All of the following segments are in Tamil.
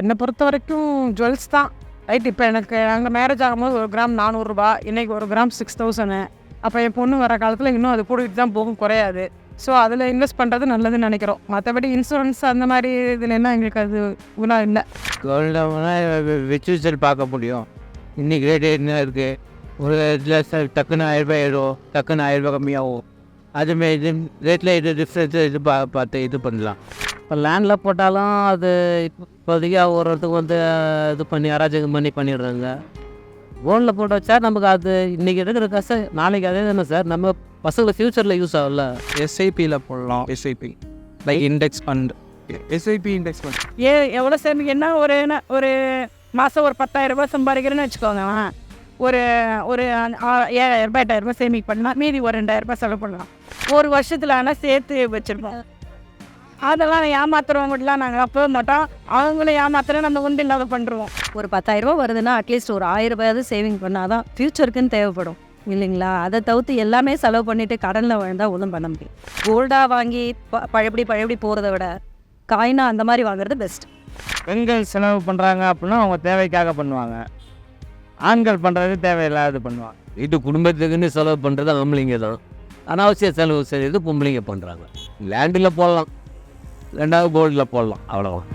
என்னை பொறுத்த வரைக்கும் ஜுவல்ஸ் தான். ரைட் இப்போ எனக்கு நாங்கள் மேரேஜ் ஆகும்போது ஒரு கிராம் நானூறுரூபா இன்றைக்கி ஒரு கிராம் சிக்ஸ் தௌசண்ட் அப்போ என் பொண்ணு வர காலத்தில் இன்னும் அது கூட்டிகிட்டு தான் போகும் குறையாது. ஸோ அதில் இன்வெஸ்ட் பண்ணுறது நல்லதுன்னு நினைக்கிறோம். மற்றபடி இன்சூரன்ஸ் அந்த மாதிரி இதில் எல்லாம் எங்களுக்கு அது குணம் இல்லை. கோல்டம்னா விச்சுவல் பார்க்க முடியும். இன்றைக்கி ரேட் என்ன இருக்குது ஒரு இதில் டக்குன்னு ஆயிரரூபா ஏறும் டக்குன்னு ஆயிரரூபா கம்மியாகும். அதுமாரி இது ரேட்டில் இது டிஃப்ரென்ஸ் இது பா பார்த்து இது பண்ணலாம். இப்போ லேண்டில் போட்டாலும் அது இப்போ இப்போதைக்கு ஒரு ஒருத்தருக்கு வந்து இது பண்ணி அராஜகம் பண்ணி பண்ணிடுறாங்க. கோல்டில் போட்டு வச்சா நமக்கு அது இன்றைக்கி இருக்கிற காசு நாளைக்கு அதே தானே சார்? நம்ம பசங்களுக்கு ஃப்யூச்சரில் யூஸ் ஆகல எஸ்ஐபியில் போடலாம். SIP like index fund SIP index fund ஏ எவ்வளோ சேமிக்கன்னா ஒரு என்ன ஒரு மாதம் ஒரு பத்தாயிரம் ரூபாய் சம்பாதிக்கிறேன்னு வச்சுக்கோங்க. ஒரு ஒரு ஆ- ஏழாயிரம் ரூபாய் எட்டாயிரம் ரூபாய் சேமிக் பண்ணலாம். மீதி ஒரு ரெண்டாயிரம் ரூபாய் செலவு பண்ணலாம். ஒரு வருஷத்தில் ஆனால் சேர்த்து வச்சுருப்போம். அதெல்லாம் ஏமாத்துறவங்கலாம் நாங்கள் அப்போ மாட்டோம். அவங்களும் ஏமாத்துற நம்ம உண்டு இல்லாத பண்ணுறோம் ஒரு பத்தாயிரரூபா வருதுன்னா அட்லீஸ்ட் ஒரு ஆயிரம் ரூபாயாவது சேவிங் பண்ணால் தான் ஃப்யூச்சருக்குன்னு தேவைப்படும். இல்லைங்களா? அதை தவிர்த்து எல்லாமே செலவு பண்ணிவிட்டு கடனில் வாழ்ந்தால் ஒன்றும் பண்ண முடியும் கோல்டாக வாங்கி ப பழையபடி பழையபடி போகிறத விட காயினா அந்த மாதிரி வாங்குறது பெஸ்ட் பெண்கள் செலவு பண்ணுறாங்க அப்படின்னா அவங்க தேவைக்காக பண்ணுவாங்க. ஆண்கள் பண்ணுறது தேவையில்லாது பண்ணுவாங்க. வீட்டு குடும்பத்துக்குன்னு செலவு பண்ணுறது ஆம்பளைங்க தான். அனாவசிய செலவு செய்கிறது பொம்பளைங்க பண்ணுறாங்க லேண்டில் போடலாம். ரெண்டாவது கோல்டில் போடலாம் அவ்வளோதான்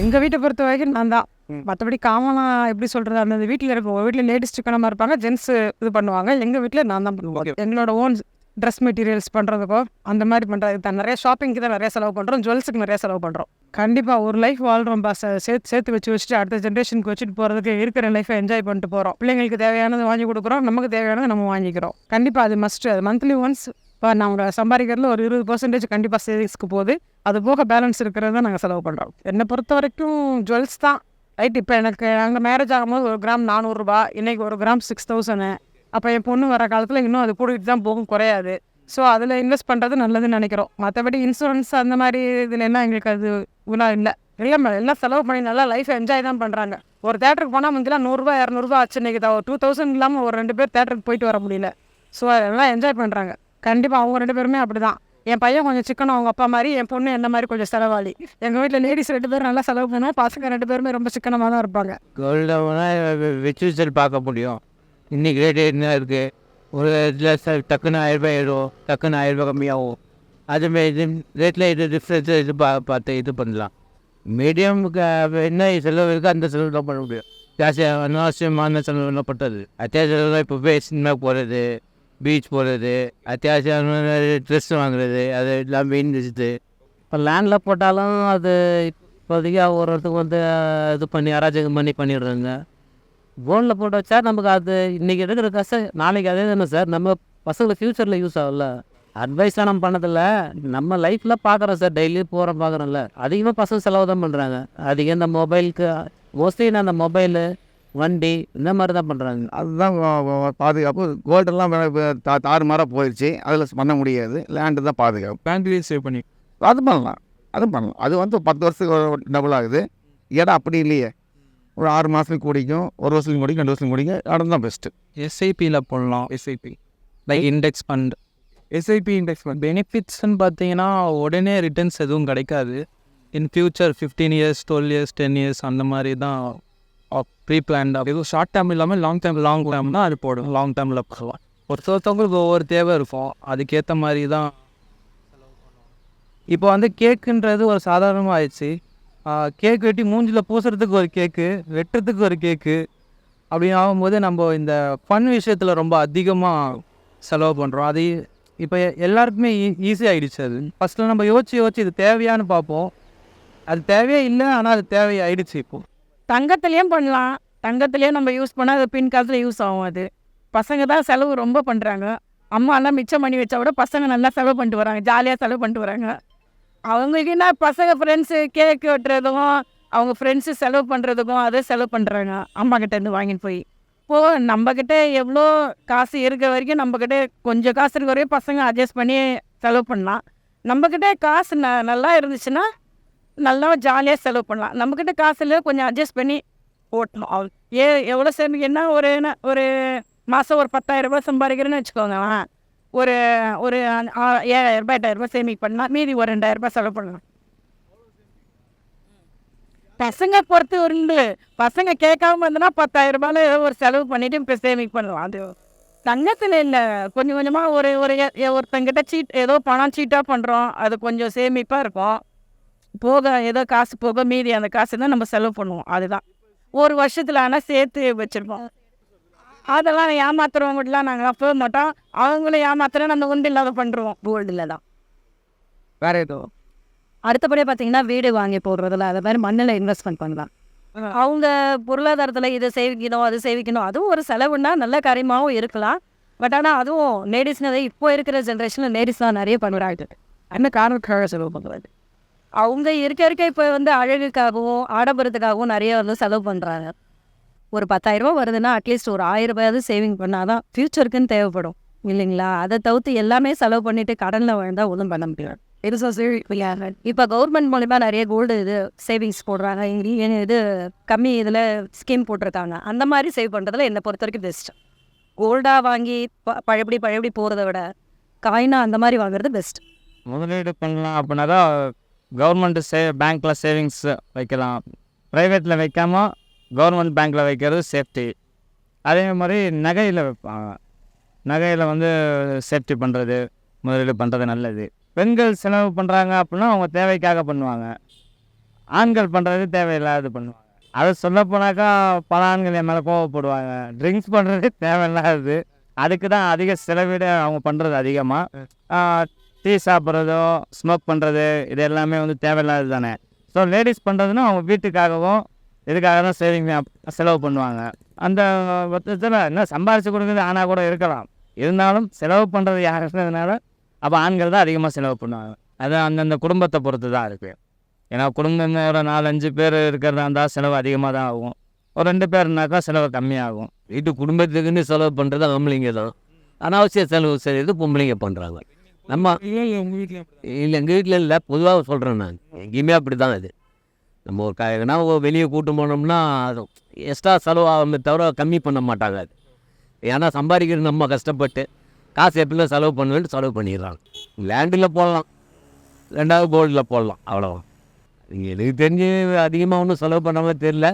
எங்கள் வீட்டை பொறுத்த வரைக்கும் நான் தான். மற்றபடி காமனாக எப்படி சொல்கிறது அந்த வீட்டில் ஒரு வீட்டில் லேடிஸ் சிக்கனமாக இருப்பாங்க ஜென்ஸ் இது பண்ணுவாங்க. எங்கள் வீட்டில் நான் தான் பண்ணுவேன் எங்களோட ஓன் ட்ரெஸ் மெட்டீரியல்ஸ் பண்ணுறதுக்கோ அந்த மாதிரி பண்ணுறது தான் நிறைய ஷாப்பிங்க்கு தான் நிறைய செலவு பண்ணுறோம் ஜுவல்ஸுக்கு நிறைய செலவு பண்ணுறோம் கண்டிப்பாக ஒரு லைஃப் வாழ்கிறோம் பா சேர்த்து சேர்த்து வச்சு வச்சுட்டு அடுத்த ஜென்ரேஷனுக்கு வச்சுட்டு போகிறதுக்கு இருக்கிற லைஃப்பை என்ஜாய் பண்ணிட்டு போகிறோம் பிள்ளைங்களுக்கு தேவையானது வாங்கி கொடுக்குறோம் நமக்கு தேவையானது நம்ம வாங்கிக்கிறோம். கண்டிப்பாக அது மஸ்ட் அது மந்த்லி ஒன்ஸ் இப்போ நாங்கள் சம்பாதிக்கிறதுல ஒரு இருபது பர்சன்டேஜ் கண்டிப்பாக சேவிங்ஸ்க்கு போகுது. அது போக பேலன்ஸ் இருக்கிறது தான் நாங்கள் செலவு பண்ணுறோம் என்னை பொறுத்த வரைக்கும் ஜுவல்ஸ் தான். ரைட் இப்போ எனக்கு நாங்கள் மேரேஜ் ஆகும்போது ஒரு கிராம் நானூறுரூபா இன்றைக்கி ஒரு கிராம் சிக்ஸ் தௌசண்ட் அப்போ என் பொண்ணு வர காலத்தில் இன்னும் அது கூட்டிகிட்டு தான் போகும் குறையாது. ஸோ அதில் இன்வெஸ்ட் பண்ணுறது நல்லதுன்னு நினைக்கிறோம். மற்றபடி இன்சூரன்ஸ் அந்த மாதிரி இதில் எங்களுக்கு அது குணம் இல்லை. இல்லை மேடம் எல்லாம் செலவு பண்ணி நல்லா லைஃப் என்ஜாய் தான் பண்ணுறாங்க ஒரு தேட்டருக்கு போனால் முந்திலாம் நூறுரூவா இரநூறுவா ஆச்சு இன்றைக்கி தான் ஒரு டூ தௌசண்ட் இல்லாமல் ஒரு ரெண்டு பேர் தேட்டருக்கு போயிட்டு வர முடியல. ஸோ அதெல்லாம் என்ஜாய் பண்ணுறாங்க கண்டிப்பாக அவங்க ரெண்டு பேருமே அப்படி தான் என் பையன் கொஞ்சம் சிக்கனம் அவங்க அப்பா மாதிரி என் பொண்ணு என்ன மாதிரி கொஞ்சம் செலவாளி. எங்கள் வீட்டில் லேடிஸ் ரெண்டு பேரும் நல்லா செலவு பண்ணுவோம் பசங்க ரெண்டு பேருமே ரொம்ப சிக்கனமாக தான் இருப்பாங்க. கோல்டம்னா விச்சுவல் பார்க்க முடியும். இன்றைக்கி ரேட் என்ன இருக்குது ஒரு இதில் டக்குன்னு ஆயிரரூபா ஏறும். டக்குன்னு ஆயிரரூபா கம்மியாகும். அதுமாரி இது ரேட்டில் இது டிஃப்ரென்ஸ் இது பா பார்த்து இது பண்ணலாம். மீடியமுக்கு என்ன செலவு இருக்கோ அந்த செலவு தான் பண்ண முடியும். ஜாஸ்தி அனாவசியமான செலவுலாம் பட்டது அத்தியாவசியம் இப்போ போய் சினிமா போகிறது பீச் போகிறது அத்தியாவசியமான ட்ரெஸ் வாங்குறது அது எல்லாம் மெயின் வச்சுது இப்போ லேண்டில் போட்டாலும் அது இப்போதைக்கு ஒரு ஒருத்தருக்கு வந்து இது பண்ணி அராஜகம் பண்ணி பண்ணிடுறாங்க. கோல்டில் போட்டு வச்சா நமக்கு அது இன்றைக்கி இருக்கிற காசு நாளைக்கு அதே தானே சார். நம்ம பசங்களுக்கு ஃப்யூச்சரில் யூஸ் ஆகல அட்வைஸ்லாம் நம்ம பண்ணதில்ல. நம்ம லைஃப்பில் பார்க்குறோம் சார். டெய்லி போகிறோம் பார்க்குறோம்ல. அதிகமாக பசங்க செலவு தான் பண்ணுறாங்க அதிகம் இந்த மொபைலுக்கு மோஸ்ட்லி நான் அந்த மொபைலு வண்டி இந்த மாதிரி தான் பண்ணுறாங்க அதுதான் பாதுகாப்பு. கோல்டெல்லாம் தா தாறுமாறாக போயிடுச்சு அதில் பண்ண முடியாது. லேண்டு தான் பாதுகாப்பு. பேங்க்லேயே சேவ் பண்ணி. அது பண்ணலாம். அது பண்ணலாம். அது வந்து பத்து வருஷத்துக்கு டபுள் ஆகுது. இடம் அப்படி இல்லையே. ஒரு ஆறு மாதத்துக்கு கூடிக்கும் ஒரு வருஷத்துக்கு கூடிக்கும் ரெண்டு வருஷத்துக்கு கூடிக்கும் இடம் தான் பெஸ்ட்டு எஸ்ஐபியில் போடலாம். SIP like index fund SIP index fund பெனிஃபிட்ஸ்னு பார்த்தீங்கன்னா உடனே ரிட்டர்ன்ஸ் எதுவும் கிடைக்காது. In future fifteen years twelve years ten years அந்த மாதிரி தான் ப்ரீ பிளான்டாக எதுவும் ஷார்ட் டேர்ம் இல்லாமல் லாங் டேர்ம் லாங் டேர்ம் தான் அது போடும். லாங் டேர்மில் போடலாம். ஒருத்தொருத்தவங்களுக்கு ஒவ்வொரு தேவை இருக்கும். அதுக்கேற்ற மாதிரி தான். இப்போ வந்து கேக்குன்றது ஒரு சாதாரணமாக ஆயிடுச்சு கேக் வெட்டி மூஞ்சில் பூசுறதுக்கு ஒரு கேக்கு வெட்டுறதுக்கு ஒரு கேக்கு அப்படின்னு ஆகும்போது நம்ம இந்த ஃபன் விஷயத்தில் ரொம்ப அதிகமாக செலவு பண்ணுறோம் அது இப்போ எல்லாருக்குமே ஈ ஈஸி ஆகிடுச்சு அது. ஃபஸ்ட்டில் நம்ம யோசிச்சு யோசிச்சு இது தேவையான்னு பார்ப்போம். அது தேவையே இல்லை ஆனால் அது தேவையாயிடுச்சு இப்போது தங்கத்துலேயும் பண்ணலாம். தங்கத்துலேயும் நம்ம யூஸ் பண்ணால் அது பின் காலத்தில் யூஸ் ஆகும் அது. பசங்க தான் செலவு ரொம்ப பண்ணுறாங்க அம்மாலாம் மிச்சம் பண்ணி வச்சா விட பசங்க நல்லா செலவு பண்ணிட்டு வராங்க. ஜாலியாக செலவு பண்ணிட்டு வராங்க. அவங்களுக்கு என்ன பசங்க ஃப்ரெண்ட்ஸு கேக் வெட்டுறதுக்கும் அவங்க ஃப்ரெண்ட்ஸு செலவு பண்ணுறதுக்கும் அதை செலவு பண்ணுறாங்க அம்மா கிட்டேருந்து வாங்கிட்டு போய். இப்போது நம்மக்கிட்ட எவ்வளோ காசு இருக்க வரைக்கும் நம்மக்கிட்ட கொஞ்சம் காசு இருக்க வரைக்கும் பசங்க அட்ஜஸ்ட் பண்ணி செலவு பண்ணலாம். நம்மக்கிட்ட காசு ந நல்லா இருந்துச்சுன்னா நல்லா ஜாலியாக செலவு பண்ணலாம். நம்மக்கிட்ட காசு இல்லை கொஞ்சம் அட்ஜஸ்ட் பண்ணி ஓட்டணும். அவள் ஏ எவ்வளோ சேர்ந்து என்ன ஒரு என்ன ஒரு மாதம் ஒரு பத்தாயிரரூபா சம்பாதிக்கிறேன்னு வச்சுக்கோங்களேன். ஒரு ஒரு ஆ- ஏழாயிரம் ரூபாய் எட்டாயிரம் ரூபாய் பண்ணலாம் மீதி ஒரு ரெண்டாயிரம் ரூபாய் செலவு பண்ணலாம். பசங்க பொறுத்து உண்டு. பசங்க கேட்காம இருந்தனா பத்தாயிரம் ஏதோ ஒரு செலவு பண்ணிட்டு இப்போ சேமிப்பு பண்ணலாம். அது தங்கத்தில் இல்லை. கொஞ்சம் கொஞ்சமாக ஒரு ஒரு ஒருத்தங்கிட்ட சீட் ஏதோ பணம் சீட்டாக பண்ணுறோம் அது கொஞ்சம் சேமிப்பாக இருக்கும். போக ஏதோ காசு போக மீதி அந்த காசு தான் நம்ம செலவு பண்ணுவோம். அதுதான். ஒரு வருஷத்தில் ஆனால் சேர்த்து வச்சுருப்போம். அதெல்லாம் ஏமாத்துறவங்கலாம் நாங்கள் போக மாட்டோம். அவங்களும் ஏமாத்துறேன் நம்ம உண்டு இல்லாத பண்ணுறோம் கோல்டில் தான். வேற எதுவும் அடுத்தபடியாக பார்த்தீங்கன்னா வீடு வாங்கி போடுறதுல அதை மாதிரி மண்ணில் இன்வெஸ்ட்மெண்ட் பண்ணலாம். அவங்க பொருளாதாரத்தில் இதை சேவிக்கணும் அது சேவிக்கணும் அதுவும் ஒரு செலவுன்னா நல்ல காரியமாகவும் இருக்கலாம். பட் ஆனால் அதுவும் லேடிஸ்னதை இப்போ இருக்கிற ஜென்ரேஷனில் லேடிஸ் தான் நிறைய பண்ணுறாங்க. என்ன காரணம் செலவு பண்ணுறது அவங்க இருக்க இருக்க இப்போ வந்து அழகுக்காகவும் ஆடம்பரத்துக்காகவும் நிறைய வந்து செலவு பண்ணுறாங்க ஒரு பத்தாயிரரூபா வருதுன்னா அட்லீஸ்ட் ஒரு ஆயிரம் ரூபாயாவது சேவிங் பண்ணாதான் ஃப்யூச்சருக்குன்னு தேவைப்படும். இல்லைங்களா? அதை தவிர்த்து எல்லாமே செலவு பண்ணிட்டு கடனில் வாழ்ந்தால் ஒன்றும் பண்ண முடியாது. பெருசாக இப்போ கவர்மெண்ட் மூலிமா நிறைய கோல்டு இது சேவிங்ஸ் போடுறாங்க. இங்கே இது கம்மி இதில் ஸ்கீம் போட்டிருக்காங்க. அந்த மாதிரி சேவ் பண்ணுறதுல என்னை பொறுத்த வரைக்கும் பெஸ்ட் கோல்டாக வாங்கி ப- பழையபடி பழையபடி போகிறத விட காயினா அந்த மாதிரி வாங்குறது பெஸ்ட் முதலீடு பண்ணலாம் அப்படின்னா தான் கவர்மெண்ட்டு சே பேங்க்கில் சேவிங்ஸ் வைக்கலாம். ப்ரைவேட்டில் வைக்காம கவர்மெண்ட் பேங்க்கில் வைக்கிறது சேஃப்டி. அதே மாதிரி நகையில் வைப்பாங்க. நகையில் வந்து சேஃப்டி பண்ணுறது முதலீடு பண்ணுறது நல்லது. பெண்கள் செலவு பண்ணுறாங்க அப்படின்னா அவங்க தேவைக்காக பண்ணுவாங்க. ஆண்கள் பண்ணுறது தேவையில்லாது பண்ணுவாங்க. அதை சொல்ல போனாக்கா பல ஆண்கள் என் மேலே கோவப்படுவாங்க. ட்ரிங்க்ஸ் பண்ணுறது தேவையில்லாதது. அதுக்கு தான் அதிக செலவீடு அவங்க பண்ணுறது அதிகமாக டீ சாப்பிட்றதோ ஸ்மோக் பண்ணுறது இது எல்லாமே வந்து தேவையில்லாதது தானே. ஸோ லேடிஸ் பண்ணுறதுன்னா அவங்க வீட்டுக்காகவும் இதுக்காக தான் சேவிங் செலவு பண்ணுவாங்க? அந்த பட்சத்தில் என்ன சம்பாரிச்சு கொடுக்குறது ஆனால் கூட இருக்கலாம். இருந்தாலும் செலவு பண்ணுறது யாருன்றதுனால அப்போ ஆண்கள் தான் அதிகமாக செலவு பண்ணுவாங்க. அது அந்தந்த குடும்பத்தை பொறுத்து தான் இருக்குது ஏன்னா குடும்பம் ஒரு நாலஞ்சு பேர் இருக்கிறதா இருந்தால் செலவு அதிகமாக தான் ஆகும். ஒரு ரெண்டு பேர்னாக்கா செலவு கம்மியாகும். வீட்டு குடும்பத்துக்குன்னு செலவு பண்ணுறது ஆம்பளைங்க தான். அனாவசிய செலவு செய்கிறது பொம்பளைங்க பண்ணுறாங்க நம்ம இல்லை எங்கள் வீட்டில் இல்லை பொதுவாக சொல்கிறேன் நான். எங்கேயுமே அப்படி தான் இது நம்ம ஒரு க வெளியே கூட்டு போனோம்னா அது எக்ஸ்ட்ரா செலவு ஆகுமே தவிர கம்மி பண்ண மாட்டாங்க அது. ஏன்னா சம்பாதிக்கிறது நம்ம கஷ்டப்பட்டு காசு எப்படிலாம் செலவு பண்ணுவேன்ட்டு செலவு பண்ணிடுறாங்க. லேண்டில் போடலாம். ரெண்டாவது கோல்டில் போடலாம். நீங்கள் எனக்கு தெரிஞ்சு அதிகமாக ஒன்றும் செலவு பண்ண மாதிரி தெரியல.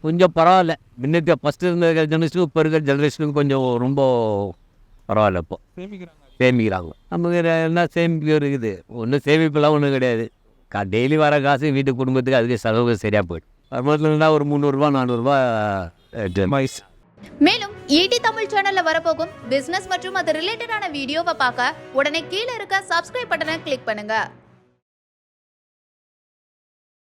கொஞ்சம் பரவாயில்ல. முன்னேற்ற ஃபஸ்ட்டு இருந்த ஜெனரேஷனுக்கு இப்போ இருக்கிற ஜெனரேஷனுக்கு கொஞ்சம் ரொம்ப பரவாயில்ல இப்போ. சேமிக்கிறாங்க. நமக்கு வேற என்ன சேமிப்பு இருக்குது? ஒன்றும் சேமிப்புலாம் ஒன்றும் கிடையாது. கா டெய்லி வர காசு வீட்டு குடும்பத்துக்கு அதுக்கு செலவு சரியாக போயிடும். வருமானத்தில் இருந்தால் ஒரு முந்நூறுரூவா நானூறுரூவா மேலும் ஈடி தமிழ் சேனல்ல வரப்போகும் பிசினஸ் மற்றும் அது ரிலேட்டடான வீடியோவை பார்க்க உடனே கீழே இருக்க சப்ஸ்கிரைப் பட்டனை கிளிக் பண்ணுங்க.